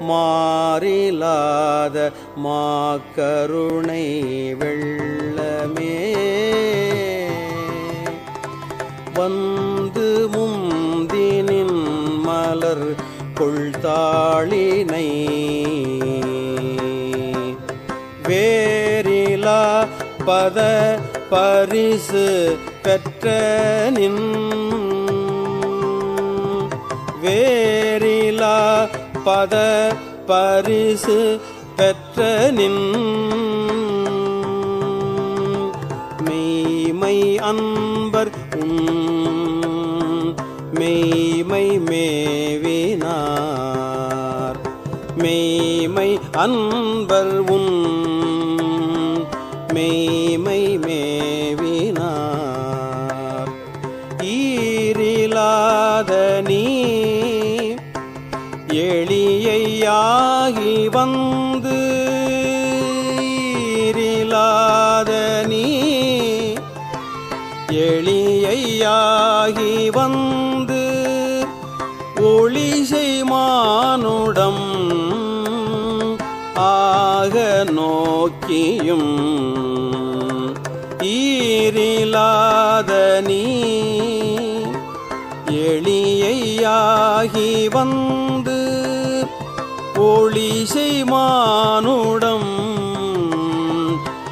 மாறிலாத மாக்கருணை வெள்ளமே. வந்து முந்தினின் மலர் கொள்தாளினை வேரிலா பத பரிசு பெற்ற நின் வேரிலா பத பரிசு பெற்ற நின் மெய்மை அன்பர் மெய்மை மேவினார். மெய்மை அன்பர் உன் மெய்மை மே ஆகி வந்து ஈரிலாத நீ எளியாகி வந்து ஒளிசை மானுடம் ஆக நோக்கியும் ஈரிலாத நீ எளியாகி வந்து ஒளிசை மானுடம்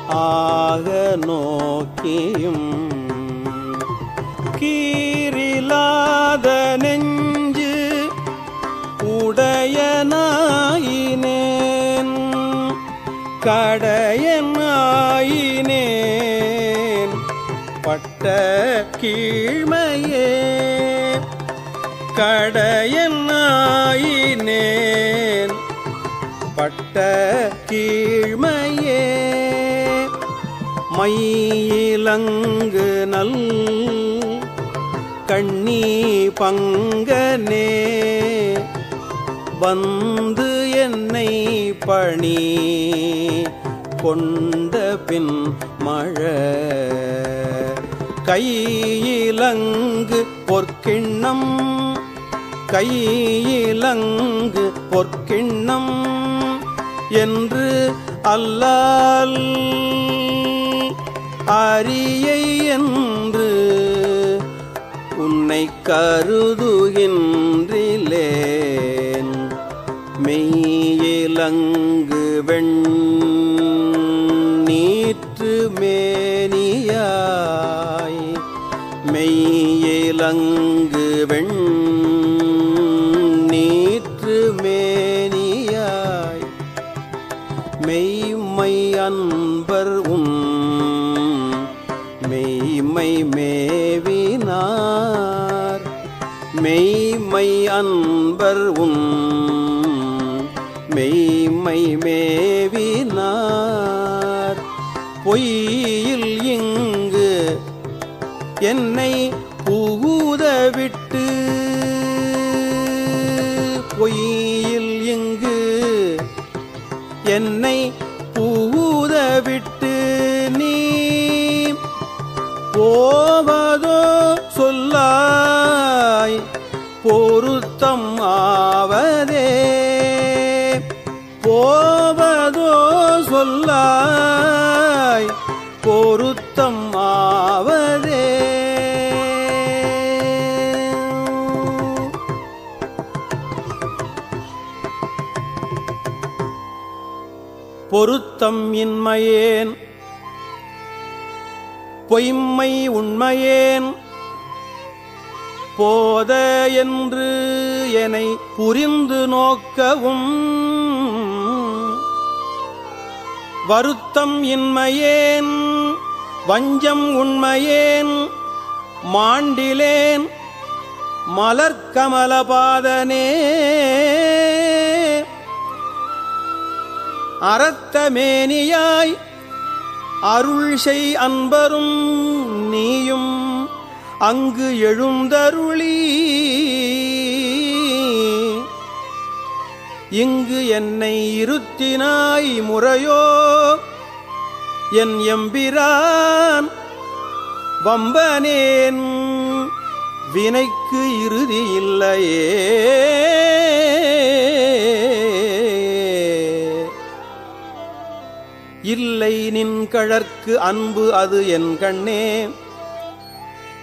ஆக நோக்கியும் கீரிலாத நெஞ்சு உடையனாயினேன். கடையனாயினேன். பட்ட கீழ்மையே. கடையனாயினேன். கீழ்மையே. மயிலங்கு நல் கண்ணி பங்கனே. வந்து என்னை பணி கொண்ட பின் மழை. கையிலங்கு பொற்கிண்ணம் கையிலங்கு பொற்கிண்ணம். என்று அல்லால் அரியை என்று உன்னை கருதுகின்றிலேன். மெய்யிலங்கு வெண் நீற்று மேனியாய். மெய்யிலங்கு வெண் மெய்மை மேவினார். மெய்மை அன்பர் உன் மெய்மை மேவினார். பொய்யில் இங்கு என்னை புகுத விட்டு பொய்யில் இங்கு என்னை புகுத விட்டு போவதோ சொல்லாய் பொருத்தம் ஆவதே. போவதோ சொல்லாய் பொருத்தம் ஆவதே. பொருத்தம் இன்மையேன் பொய்மை உண்மையேன். போத என்று என்னை புரிந்து நோக்கவும். வருத்தம் இன்மையேன் வஞ்சம் உண்மையேன். மாண்டிலேன் மலர்கமலபாதனே அறத்தமேனியாய் அருள் செய் அன்பரும் நீயும் அங்கு எழுந்தருளி. இங்கு என்னை இருத்தினாய் முறையோ? என் எம்பிரான் வம்பனேன் வினைக்கு இறுதி இல்லையே. இல்லை நின் கழற்கு அன்பு அது என் கண்ணே.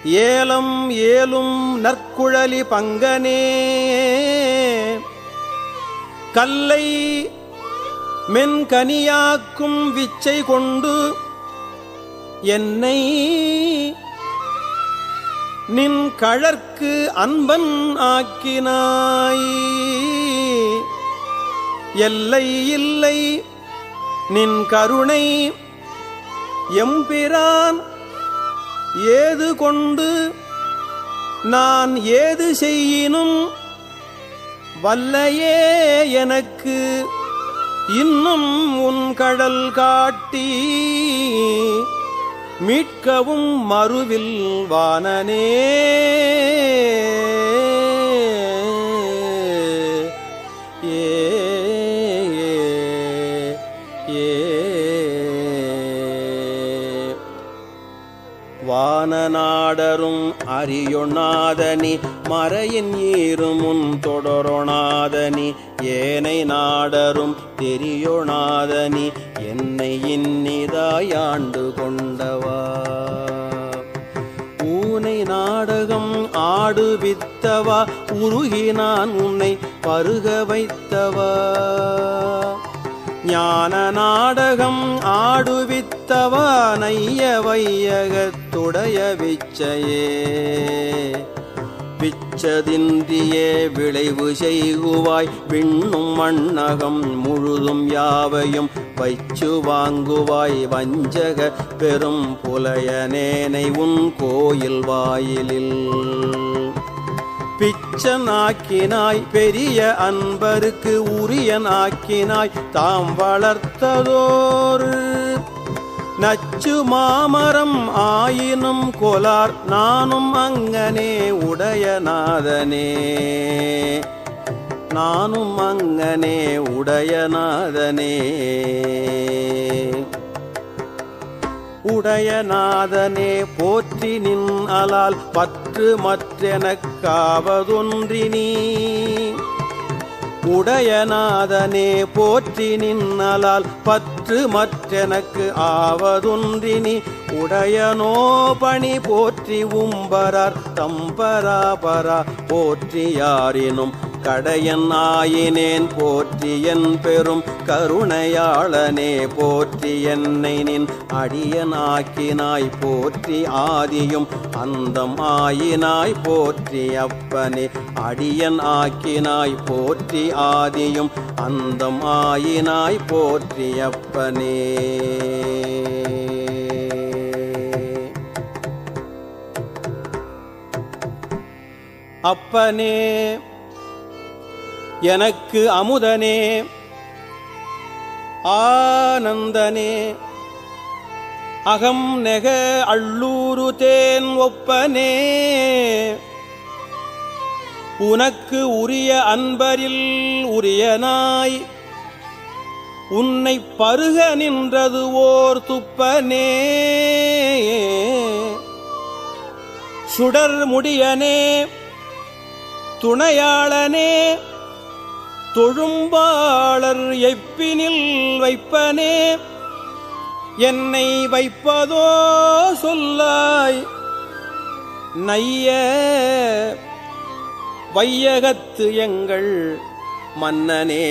ஏலம் ஏலும் நற்குழலி பங்கனே. கல்லை மென்கனியாக்கும் விச்சை கொண்டு என்னை நின் கழற்கு அன்பன் ஆக்கினாய். எல்லை இல்லை நின் கருணை எம்பிரான் ஏது கொண்டு நான் ஏது செய்யினும் வல்லையே எனக்கு இன்னும் உன் கடல் காட்டி மீட்கவும் மறுவில் வானனே. ஆடரும் அறியொணாதனி மறையின் ஈருமுன் தொடரொணாதனி ஏனை நாடரும் தெரியொணாதனி என்னை இன்னிதாயாண்டு கொண்டவா. பூனை நாடகம் ஆடுவித்தவா உருகி நான் உன்னை பருக வைத்தவா. ஞான நாடகம் ஆடுவித்த நைய வையகத்துடைய விச்சையே. பிச்சதின்றியே விளைவு செய்குவாய் விண்ணும் மண்ணகம் முழுதும் யாவையும் வைச்சு வாங்குவாய். வஞ்சக பெரும் புலையனேனை உன் கோயில் வாயிலில். பிச்சனாக்கினாய் பெரிய அன்பருக்கு உரியனாக்கினாய் தாம் வளர்த்ததோர் நச்சு மாமரம் ஆயினும் கோலார் நானும் அங்கனே உடையநாதனே நானும் அங்கனே உடையநாதனே உடையநாதனே போற்றி நின் அலால் பற்று மற்றெனக்காவதொன்றி நீ உடையநாதனே போற்றி நின்னலால் பற்று மற்றெனக்கு ஆவதுன்றினி. உடையனோ பணி போற்றி உம்பரார் தம்பராபரா போற்றி யாரினும் கடையன் ஆயினேன் போற்றி என் பெரும் கருணையாளனே போற்றி என்னை நின் அடியனாக்கினாய் போற்றி ஆதியும் அந்தம் ஆயினாய் போற்றி அப்பனே. அடியன் ஆக்கினாய் போற்றி ஆதியும் அந்தம் ஆயினாய் போற்றி அப்பனே. அப்பனே எனக்கு அமுதனே. ஆனந்தனே. அகம் நெக அள்ளூரு தேன் ஒப்பனே. உனக்கு உரிய அன்பரில் உரியனாய். உன்னை பருக நின்றது ஓர் துப்பனே. சுடர் முடியனே துணையாளனே. தொழும்பாளர் எப்பினில் வைப்பனே? என்னை வைப்பதோ சொல்லாய். நைய வையகத்து எங்கள் மன்னனே.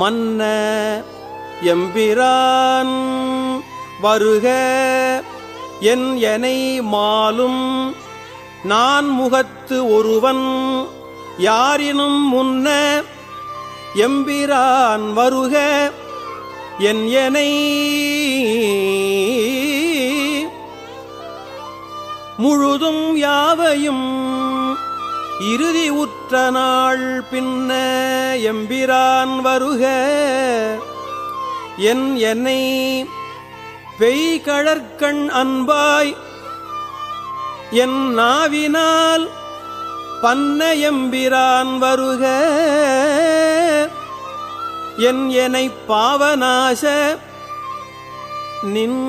மன்ன எம்பிரான் வருக என் எனை மாலும் நான் முகத்து ஒருவன் யாரினும் முன்ன எம்பிரான் வருக என் எனை முழுதும் யாவையும் இறுதி உற்ற நாள் பின்ன எம்பிரான் வருக என் என்னை பெய்கழற்கண் அன்பாய் என் நாவினால் பன்ன எம்பிரான் வருக. என் எனை பாவநாச நின்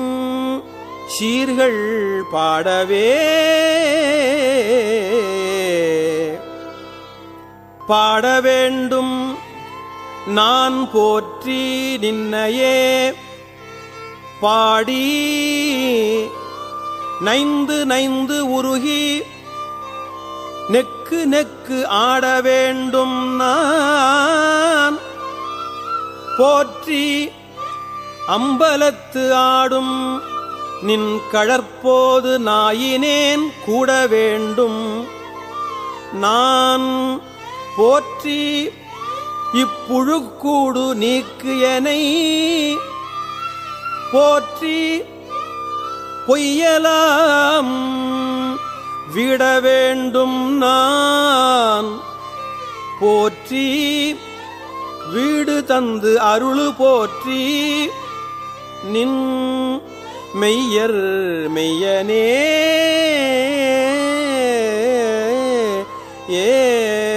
சீர்கள் பாடவே. பாட வேண்டும் நான் போற்றி நின்னையே. பாடி நைந்து நைந்து உருகி நெக்கு நெக்கு ஆட வேண்டும் நான். போற்றி அம்பலத்து ஆடும் நின் கழற்போது நாயினேன் கூட வேண்டும். நான் போற்றி இப்புழுக்கூடு நீக்கியனை போற்றி பொய்யலாம். விட வேண்டும் நான். போற்றி வீடு தந்து அருளு போற்றி. நின் மெய்யர் மெய்யனே. ஏ